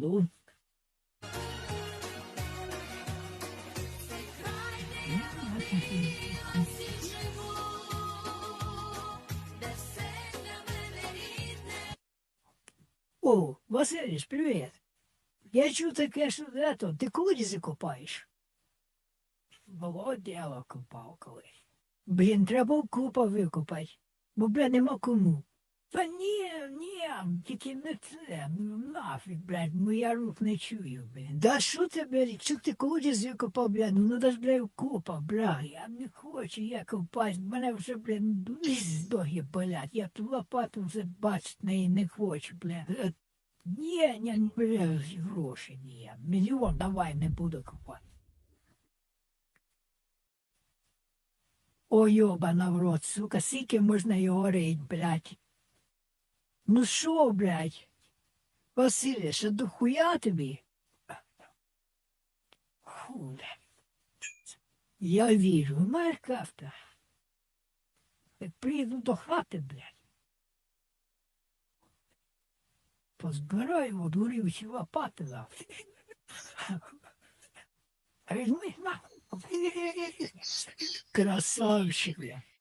село. О, Василіч, привіт. Я чув таке, що ето, ти колодязі копаєш? Діло копав колись. Блін, треба купа викопати, бо бля нема кому. Та ні, ні, тільки не це, ну нафіг, блядь, ну я рук не чую, блін. Да що ти, блядь, якщо ти колодязь викопав, блядь, ну надо ж, блядь, купа, бля, я не хочу, я копати, мене вже, блядь, здоги болять, я ту лопату вже бачити неї не хочу, блядь. Е, Ні, ні, блядь, гроші, ні, мільйон давай не буду копати. О, йобана в рот, сука, скільки можна його рить, блядь. Ну що, блядь? Василе, що до хуя тобі? Худе. Я вірю, кафта. Як приїду до хати, блядь. Дворі усі лопати нахуй. Красавчик, блядь.